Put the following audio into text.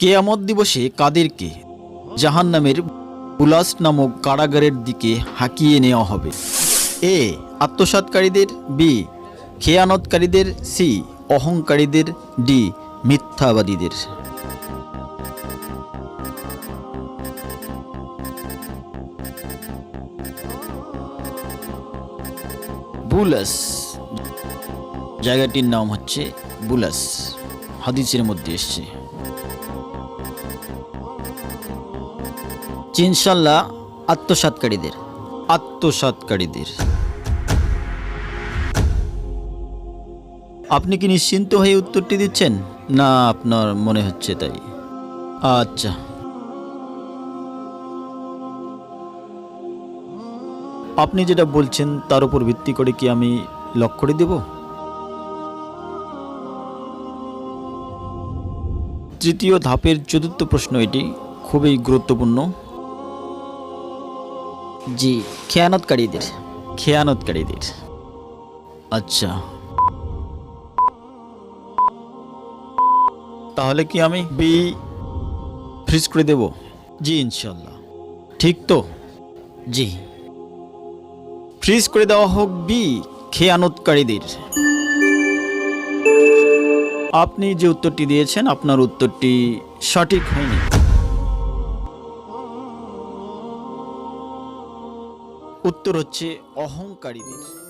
কেয়ামত দিবসে কাদেরকে জাহান নামের বুলাস নামক কারাগারের দিকে হাঁকিয়ে নেওয়া হবে। এ, আত্মসাৎকারীদের, বি, খেয়ানতকারীদের, সি, অহংকারীদের, ডি, মিথ্যাবাদীদের। বুলাস। জায়গাটির নাম হচ্ছে বুলাস। হাদিসের মধ্যে এসছে। ইনশাল্লাহ আত্মসাৎকারীদের আত্মসাৎকারীদের আপনি কি নিশ্চিন্ত হয়ে উত্তরটি দিচ্ছেন? না, আপনার মনে হচ্ছে তাই। আচ্ছা। আপনি যেটা বলছেন, তার উপর ভিত্তি করে কি আমি লক করে দেব? তৃতীয় ধাপের চতুর্থ প্রশ্ন এটি। খুবই গুরুত্বপূর্ণ। জি, খেয়ানতকারীদের খেয়ানতকারীদের। আচ্ছা। তাহলে কি আমি বি ফ্রিজ করে দেব? জি ইনশাল্লাহ ঠিক তো? জি। ফ্রিজ করে দেওয়া হোক বি খেয়ানতকারীদের। আপনি যে উত্তরটি দিয়েছেন আপনার উত্তরটি সঠিক হয়নি। উত্তর হচ্ছে অহংকারীদের।